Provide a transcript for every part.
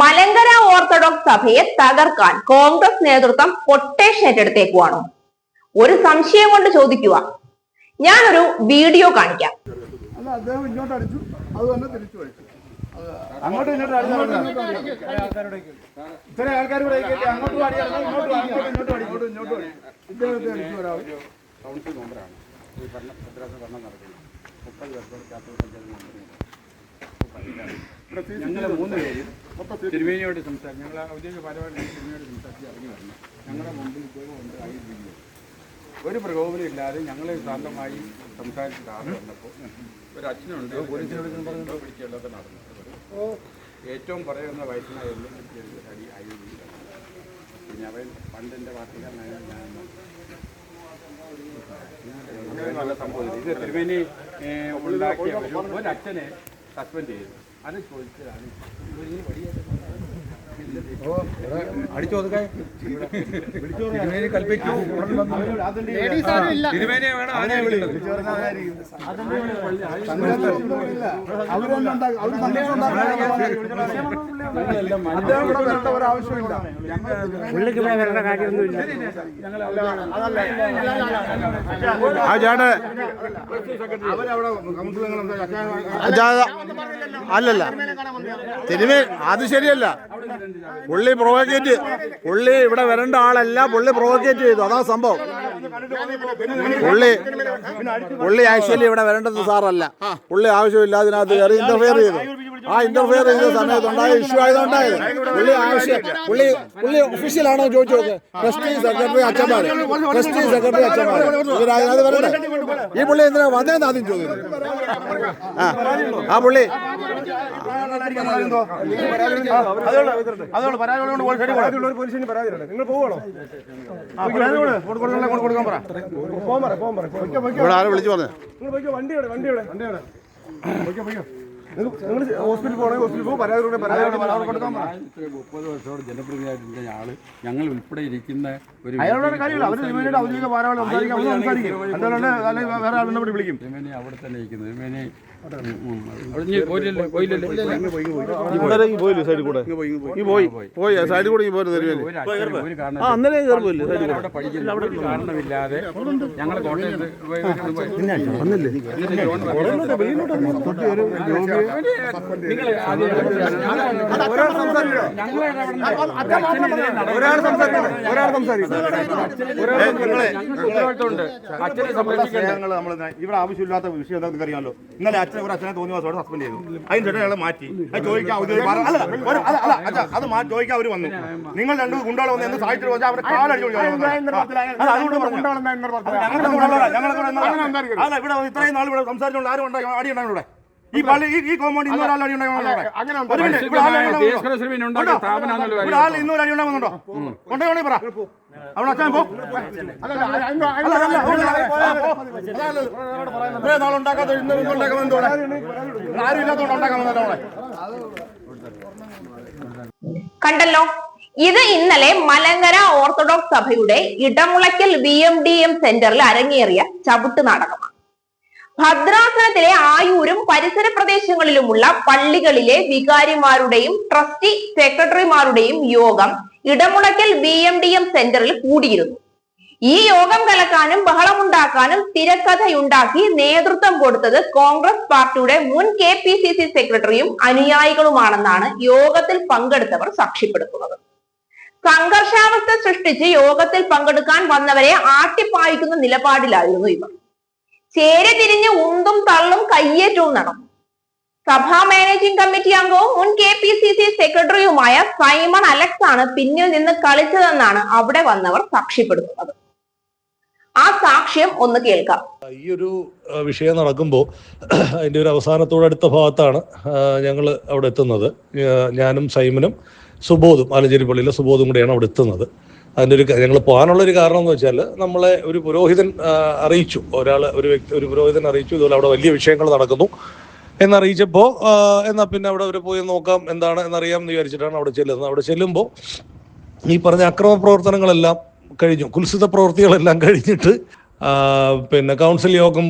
Malankara orthodox സഭയെ തകർക്കാൻ കോൺഗ്രസ് നേതൃത്വം കൊട്ടേഷൻ ഏറ്റെടുത്തേക്കുവാണോ. ഒരു സംശയം കൊണ്ട് ചോദിക്കുക. ഞാനൊരു വീഡിയോ കാണിക്കാം. അല്ല ഇങ്ങോട്ട് അടിച്ചു. അത് തന്നെ തിരിച്ചു വെച്ചു അങ്ങോട്ട് ഇങ്ങോട്ട് അടിച്ചു ഇത്ര ആൾക്കാർ ഇവിടെ അങ്ങോട്ട് അങ്ങോട്ടും ഇങ്ങോട്ട് ഇങ്ങോട്ടും ഇങ്ങോട്ടും ഇങ്ങോട്ടും. ഇദ്ദേഹത്തെ അടിച്ചു ഒരാൾ കൗൺസിൽ മെമ്പറാണ്. ഈ ഭരണ മുപ്പത് പഞ്ചായത്ത് ഞങ്ങൾ മൂന്ന് പേര് തിരുമേനിയോട് സംസാരിച്ചു ഞങ്ങൾ ഔദ്യോഗിക ഭാരവാഹി തിരുമേനിയോട് സംസാരിച്ച് ഇറങ്ങി വരണം. ഞങ്ങളുടെ മുമ്പിൽ ഇദ്ദേഹം ഉണ്ട് ആയിരിക്കുന്നു ഒരു പ്രകോപനം ഇല്ലാതെ ഞങ്ങൾ ശാന്തമായി സംസാരിച്ചിട്ടാണ് ആൾ വന്നപ്പോൾ ഒരു അച്ഛനുണ്ട്. പോലീസിനോട് പറഞ്ഞു? നടന്നു. ഏറ്റവും പറയുന്ന വയസ്സിനായിരുന്നു അടി ആയുധം പിന്നെ അവൻ പണ്ടിന്റെ പാർട്ടിക്കാരനായ ഞാൻ. അങ്ങനെ നല്ല സംഭവം. ഇത് തിരുമേനി ഉണ്ടാക്കിയ ഒരു അച്ഛനെ സസ്പെൻഡ് ചെയ്തു. അത് ചോദിച്ചതാണ്. ഇവരിങ്ങനെ വടിയായിട്ട് അടിച്ചു ഒതുക്കാൻ ഇവിടെ ഇവിടെ വരേണ്ട ആ ചേട്ടൻ അല്ലല്ല. തിരുമേ അത് ശരിയല്ല. പുള്ളി പ്രൊവോക്കേറ്റ് പുള്ളി ഇവിടെ വരേണ്ട ആളല്ല. പുള്ളി പ്രൊവോക്കേറ്റ് ചെയ്തു. അതാ സംഭവം. പുള്ളി പുള്ളി ആക്ച്വലി ഇവിടെ വരേണ്ടത് സാറല്ല. പുള്ളി ആവശ്യമില്ല. അതിനകത്ത് കയറി ഇന്റർഫിയർ ചെയ്തു. ആ ഇന്റർഫിയർ ചെയ്ത സമയത്ത് ഉണ്ടായ ഇഷ്യൂ ആയതുണ്ടായത് പുള്ളി ആവശ്യം പുള്ളി പുള്ളി ഒഫീഷ്യൽ ആണോ ചോദിച്ചു നോക്ക്. ട്രസ്റ്റി സെക്രട്ടറി അച്ഛന്മാർ ട്രസ്റ്റി സെക്രട്ടറി അച്ഛന്മാർ ഇവരായത് വരണ്ടേ ഈ പുള്ളി എന്തിനാ വന്നേന്ന് ആദ്യം ചോദിച്ചു ആ ആ പുള്ളി. അതുകൊണ്ട് പരാതി കൊണ്ട് പോലീസിന് പരാതി നിങ്ങൾ കൊടുക്കാൻ പറ പോകാൻ പറ പോകാൻ പറ വണ്ടിയുടെ വണ്ടിയുടെ വണ്ടി എവിടെ വണ്ടി എവിടെ വണ്ടി എവിടെ പോയിക്കോ പോയിക്കോ. നിങ്ങൾ ഹോസ്പിറ്റലിൽ പോകണമെങ്കിൽ ഹോസ്പിറ്റലിൽ പോകും. പരാതി പരാതി കൊടുക്കാൻ പറ. മുപ്പത് വർഷത്തോളം ജനപ്രതിനിധിയായിട്ടിരുന്ന ആൾ ഞങ്ങൾ ഉൾപ്പെടെ ഇരിക്കുന്ന ഒരു അയാളോട് കാര്യമില്ല. അവർ ഔദ്യോഗിക ഭാരവാഹി സംസാരിക്കും. അവർ സംസാരിക്കും. അതുപോലെ അല്ലെങ്കിൽ വേറെ കൂടി വിളിക്കും. തിരുമേനി അവിടെ തന്നെ ഇരിക്കുന്നു. തിരുമേനി ഉം, അവിടെ ഇനി പോയില്ലല്ലോ പോയില്ലല്ലോ പോയില്ലേ? സൈഡിൽ കൂടെ? ഈ പോയി പോയി. സൈഡിൽ കൂടെ ഈ പോയി ഒരു അച്ഛനും ഒരു കാരണവശാലും ആ അന്നേരം കയറി പോയില്ലേ സൈഡിൽ കൂടെ? അവിടെ പഠിക്കുന്ന ഒരു കാരണമില്ലാതെ ഞങ്ങൾ കോട്ടയത്ത് ഒരാൾ സംസാരിക്കണം? ഒരാൾ സംസാരിക്കണം? ഞങ്ങൾ നമ്മൾ ഇവിടെ ആവശ്യമില്ലാത്ത വിഷയം എന്താ അറിയാമല്ലോ ഇന്നലെ അച്ഛൻ ഒരു അച്ഛനെ തോന്നിയ മാസം സസ്പെൻഡ് ചെയ്തു. അതിന് ചേട്ടൻ അയാളെ മാറ്റി. അത് ചോദിക്കാൻ അത് മാറ്റി ചോദിക്കാൻ അവർ വന്നു. നിങ്ങൾ രണ്ടു ഗുണ്ടകൾ വന്ന് എന്ന് സാഹിത്യം വെച്ചാൽ അവരെ കാലടിച്ചു അതുകൊണ്ട് പറഞ്ഞു ഇവിടെ ഇത്രയും നാൾ ഇവിടെ സംസാരിച്ചുകൊണ്ട് ആരും ഉണ്ടായി അടി ഉണ്ടായിരുന്നു ഇവിടെ ഈ പള്ളി ഈ കോമ്പൗണ്ട് ഇന്നൊരാൾ അടി ഉണ്ടാകുന്നുണ്ടോ ഇന്നൊരു അടി ഉണ്ടാകുന്നുണ്ടോ പറ. അവിടെ അച്ഛൻ പോ. ആരും ഉണ്ടാക്കാൻ കണ്ടല്ലോ? ഇത് ഇന്നലെ മലങ്കര ഓർത്തഡോക്സ് സഭയുടെ Edamulakkal B M D M സെന്ററിൽ അരങ്ങേറിയ ചവിട്ട് നാടകമാണ്. ഭദ്രാസനത്തിലെ ആയൂരും പരിസര പ്രദേശങ്ങളിലുമുള്ള പള്ളികളിലെ വികാരിമാരുടെയും ട്രസ്റ്റി സെക്രട്ടറിമാരുടെയും യോഗം Edamulakkal B M D M സെന്ററിൽ കൂടിയിരുന്നു. ഈ യോഗം കലക്കാനും ബഹളമുണ്ടാക്കാനും തിരക്കഥയുണ്ടാക്കി നേതൃത്വം കൊടുത്തത് കോൺഗ്രസ് പാർട്ടിയുടെ മുൻ കെ പി സി സി സെക്രട്ടറിയും അനുയായികളുമാണെന്നാണ് യോഗത്തിൽ പങ്കെടുത്തവർ സാക്ഷ്യപ്പെടുത്തുന്നത്. സംഘർഷാവസ്ഥ സൃഷ്ടിച്ച് യോഗത്തിൽ പങ്കെടുക്കാൻ വന്നവരെ ആട്ടിപ്പായിക്കുന്ന നിലപാടിലായിരുന്നു ഇവർ. ചേരി തിരിഞ്ഞ് ഉന്തും തള്ളും കയ്യേറ്റവും നടന്നു. സഭാ മാനേജിംഗ് കമ്മിറ്റി അംഗവും മുൻ കെ പി സി സി സെക്രട്ടറിയുമായ സൈമൺ അലക്സ് ആണ് പിന്നിൽ നിന്ന് കളിച്ചതെന്നാണ് അവിടെ വന്നവർ സാക്ഷ്യപ്പെടുത്തുന്നത്. ആ സാക്ഷ്യം ഒന്ന് കേൾക്കാം. ഈ ഒരു വിഷയം നടക്കുമ്പോൾ അതിന്റെ ഒരു അവസാനത്തോടടുത്ത ഭാഗത്താണ് ഞങ്ങൾ അവിടെ എത്തുന്നത്. ഞാനും സൈമനും സുബോധും ആലഞ്ചേരി പള്ളിയിലെ സുബോധും കൂടെയാണ് അവിടെ എത്തുന്നത്. അതിന്റെ ഒരു ഞങ്ങൾ പോകാനുള്ള ഒരു കാരണം എന്ന് വെച്ചാൽ നമ്മളെ ഒരു പുരോഹിതൻ അറിയിച്ചു. ഒരാൾ ഒരു വ്യക്തി ഒരു പുരോഹിതൻ അറിയിച്ചു ഇതുപോലെ അവിടെ വലിയ വിഷയങ്ങൾ നടക്കുന്നു എന്നറിയിച്ചപ്പോൾ എന്നാൽ പിന്നെ അവിടെ അവർ പോയി നോക്കാം എന്താണ് എന്നറിയാം എന്ന് വിചാരിച്ചിട്ടാണ് അവിടെ ചെല്ലുന്നത്. അവിടെ ചെല്ലുമ്പോൾ ഈ പറഞ്ഞ അക്രമ പ്രവർത്തനങ്ങളെല്ലാം കഴിഞ്ഞു. കുൽസിത പ്രവൃത്തികളെല്ലാം കഴിഞ്ഞിട്ട് പിന്നെ കൗൺസിൽ യോഗം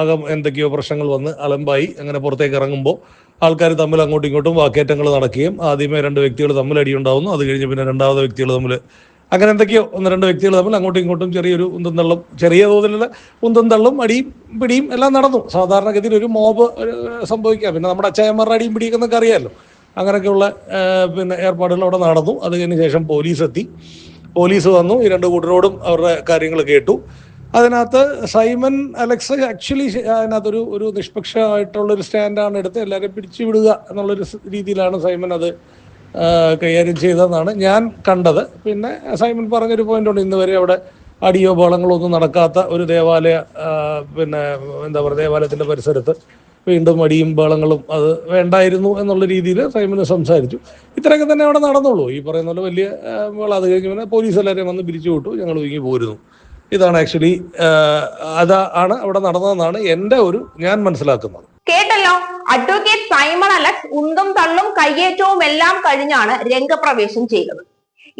അകം എന്തൊക്കെയോ പ്രശ്നങ്ങൾ വന്ന് അലമ്പായി. അങ്ങനെ പുറത്തേക്ക് ഇറങ്ങുമ്പോൾ ആൾക്കാർ തമ്മിൽ അങ്ങോട്ടും ഇങ്ങോട്ടും വാക്കേറ്റങ്ങൾ നടക്കുകയും ആദ്യമേ രണ്ട് വ്യക്തികൾ തമ്മിൽ അടിയുണ്ടാവുന്നു. അത് കഴിഞ്ഞ് പിന്നെ രണ്ടാമത്തെ വ്യക്തികൾ തമ്മിൽ അങ്ങനെ എന്തൊക്കെയോ ഒന്ന് രണ്ട് വ്യക്തികൾ തമ്മിൽ അങ്ങോട്ടും ഇങ്ങോട്ടും ചെറിയൊരു ഉന്തും തള്ളും ചെറിയ തോതിലുള്ള ഉന്തും തള്ളും അടിയും പിടിയും എല്ലാം നടന്നു. സാധാരണഗതിയിൽ ഒരു മോബ് സംഭവിക്കുക സംഭവിക്കാം. പിന്നെ നമ്മുടെ അച്ചായന്മാരുടെ അടിയും പിടിയൊക്കെ എന്നൊക്കെ അറിയാമല്ലോ. അങ്ങനെയൊക്കെയുള്ള പിന്നെ ഏർപ്പാടുകൾ അവിടെ നടന്നു. അത് കഴിഞ്ഞ ശേഷം പോലീസ് എത്തി പോലീസ് വന്നു. ഈ രണ്ട് കൂട്ടരോടും അവരുടെ കാര്യങ്ങൾ കേട്ടു. അതിനകത്ത് സൈമൻ അലക്സ് ആക്ച്വലി അതിനകത്തൊരു ഒരു നിഷ്പക്ഷമായിട്ടുള്ള ഒരു സ്റ്റാൻഡാണ് എടുത്ത് എല്ലാവരെയും പിടിച്ചു വിടുക എന്നുള്ളൊരു രീതിയിലാണ് സൈമൻ അത് കൈകാര്യം ചെയ്തതെന്നാണ് ഞാൻ കണ്ടത്. പിന്നെ സൈമൺ പറഞ്ഞൊരു പോയിന്റ് ഉണ്ട്. ഇന്ന് വരെ അവിടെ അടിയോ ബഹളങ്ങളോ ഒന്നും നടക്കാത്ത ഒരു ദേവാലയ പിന്നെ എന്താ പറയുക ദേവാലയത്തിന്റെ പരിസരത്ത് വീണ്ടും അടിയും ബഹളങ്ങളും അത് വേണ്ടായിരുന്നു എന്നുള്ള രീതിയിൽ സൈമന് സംസാരിച്ചു. ഇത്രയൊക്കെ തന്നെ അവിടെ നടന്നുള്ളൂ. ഈ പറയുന്ന പോലെ വലിയ ബഹളം. അത് കഴിഞ്ഞ് പിന്നെ പോലീസ് എല്ലാവരെയും വന്ന് പിരിച്ചു വിട്ടു. ഞങ്ങൾ ഒതുങ്ങി പോരുന്നു. ഇതാണ് ആക്ച്വലി അതാണ് അവിടെ നടന്നതെന്നാണ് എന്റെ ഒരു ഞാൻ മനസ്സിലാക്കുന്നത്. കേട്ടല്ലോ? അഡ്വക്കേറ്റ് സൈമൺ അലക്സ് ഉന്തും തള്ളും കയ്യേറ്റവും എല്ലാം കഴിഞ്ഞാണ് രംഗപ്രവേശം ചെയ്തത്.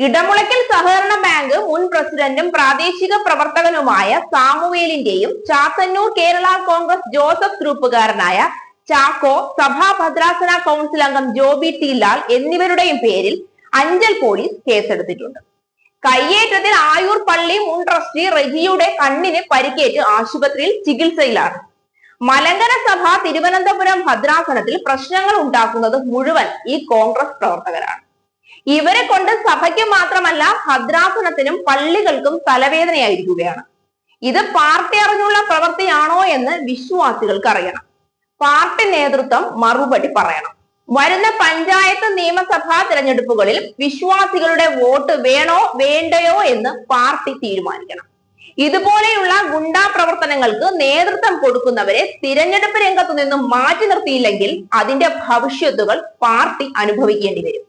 ഇടമുളയ്ക്കൽ സഹകരണ ബാങ്ക് മുൻ പ്രസിഡന്റും പ്രാദേശിക പ്രവർത്തകനുമായ സാമുവേലിന്റെയും ചാത്തന്നൂർ കേരള കോൺഗ്രസ് ജോസഫ് ഗ്രൂപ്പുകാരനായ ചാക്കോ സഭാ ഭദ്രാസന കൗൺസിൽ അംഗം ജോബി ടി ലാൽ എന്നിവരുടെയും പേരിൽ അഞ്ചൽ പോലീസ് കേസെടുത്തിട്ടുണ്ട്. കയ്യേറ്റത്തിൽ ആയൂർ പള്ളി മുൻ ട്രസ്റ്റി റെജിയുടെ കണ്ണിന് പരിക്കേറ്റ് ആശുപത്രിയിൽ ചികിത്സയിലാണ്. മലങ്കര സഭ തിരുവനന്തപുരം ഭദ്രാസനത്തിൽ പ്രശ്നങ്ങൾ ഉണ്ടാക്കുന്നത് മുഴുവൻ ഈ കോൺഗ്രസ് പ്രവർത്തകരാണ്. ഇവരെ കൊണ്ട് സഭയ്ക്ക് മാത്രമല്ല ഭദ്രാസനത്തിനും പള്ളികൾക്കും തലവേദനയായിരിക്കുകയാണ്. ഇത് പാർട്ടി അറിഞ്ഞുള്ള പ്രവൃത്തിയാണോ എന്ന് വിശ്വാസികൾക്ക് അറിയണം പാർട്ടി നേതൃത്വം മറുപടി പറയണം. വരുന്ന പഞ്ചായത്ത് നിയമസഭാ തിരഞ്ഞെടുപ്പുകളിൽ വിശ്വാസികളുടെ വോട്ട് വേണോ വേണ്ടയോ എന്ന് പാർട്ടി തീരുമാനിക്കണം. ഇതുപോലെയുള്ള ഗുണ്ടാ പ്രവർത്തനങ്ങൾക്ക് നേതൃത്വം കൊടുക്കുന്നവരെ തിരഞ്ഞെടുപ്പ് രംഗത്തു നിന്നും മാറ്റി നിർത്തിയില്ലെങ്കിൽ അതിന്റെ ഭവിഷ്യത്തുകൾ പാർട്ടി അനുഭവിക്കേണ്ടി വരും.